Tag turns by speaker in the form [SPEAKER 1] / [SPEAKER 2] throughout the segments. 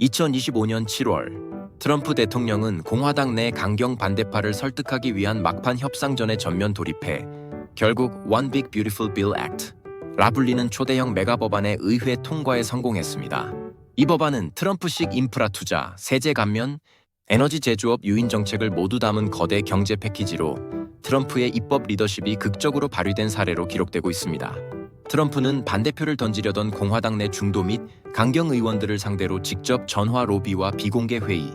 [SPEAKER 1] 2025년 7월 트럼프 대통령은 공화당 내 강경 반대파를 설득하기 위한 막판 협상전에 전면 돌입해 결국 One Big Beautiful Bill Act 라 불리는 초대형 메가 법안의 의회 통과에 성공했습니다. 이 법안은 트럼프식 인프라 투자, 세제 감면, 에너지 제조업 유인 정책을 모두 담은 거대 경제 패키지로 트럼프의 입법 리더십이 극적으로 발휘된 사례로 기록되고 있습니다. 트럼프는 반대표를 던지려던 공화당 내 중도 및 강경 의원들을 상대로 직접 전화 로비와 비공개 회의,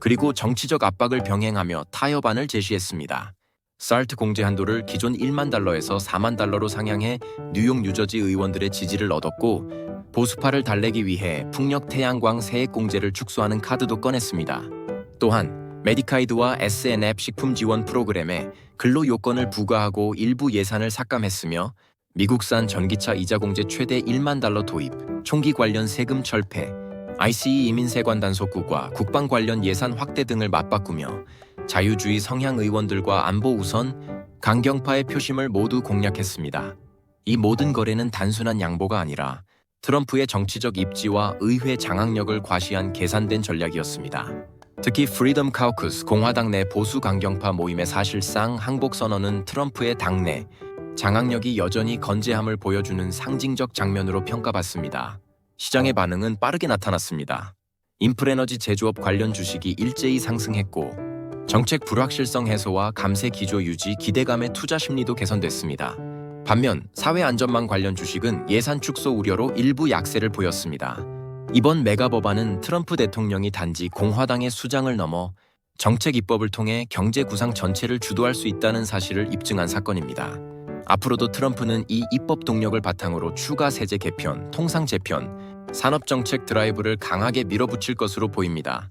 [SPEAKER 1] 그리고 정치적 압박을 병행하며 타협안을 제시했습니다. 살트 공제 한도를 기존 1만 달러에서 4만 달러로 상향해 뉴욕 뉴저지 의원들의 지지를 얻었고 보수파를 달래기 위해 풍력 태양광 세액 공제를 축소하는 카드도 꺼냈습니다. 또한 메디카이드와 SNF 식품 지원 프로그램에 근로 요건을 부과하고 일부 예산을 삭감했으며 미국산 전기차 이자 공제 최대 1만 달러 도입, 총기 관련 세금 철폐, ICE 이민세관 단속국과 국방 관련 예산 확대 등을 맞바꾸며 자유주의 성향 의원들과 안보 우선 강경파의 표심을 모두 공략했습니다. 이 모든 거래는 단순한 양보가 아니라 트럼프의 정치적 입지와 의회 장악력을 과시한 계산된 전략이었습니다. 특히 프리덤 카우쿠스 공화당 내 보수 강경파 모임의 사실상 항복 선언은 트럼프의 당내 장악력이 여전히 건재함을 보여주는 상징적 장면으로 평가받습니다. 시장의 반응은 빠르게 나타났습니다. 인프레너지 제조업 관련 주식이 일제히 상승했고 정책 불확실성 해소와 감세 기조 유지 기대감의 투자 심리도 개선됐습니다. 반면 사회 안전망 관련 주식은 예산 축소 우려로 일부 약세를 보였습니다. 이번 메가 법안은 트럼프 대통령이 단지 공화당의 수장을 넘어 정책 입법을 통해 경제 구상 전체를 주도할 수 있다는 사실을 입증한 사건입니다. 앞으로도 트럼프는 이 입법 동력을 바탕으로 추가 세제 개편, 통상 재편, 산업 정책 드라이브를 강하게 밀어붙일 것으로 보입니다.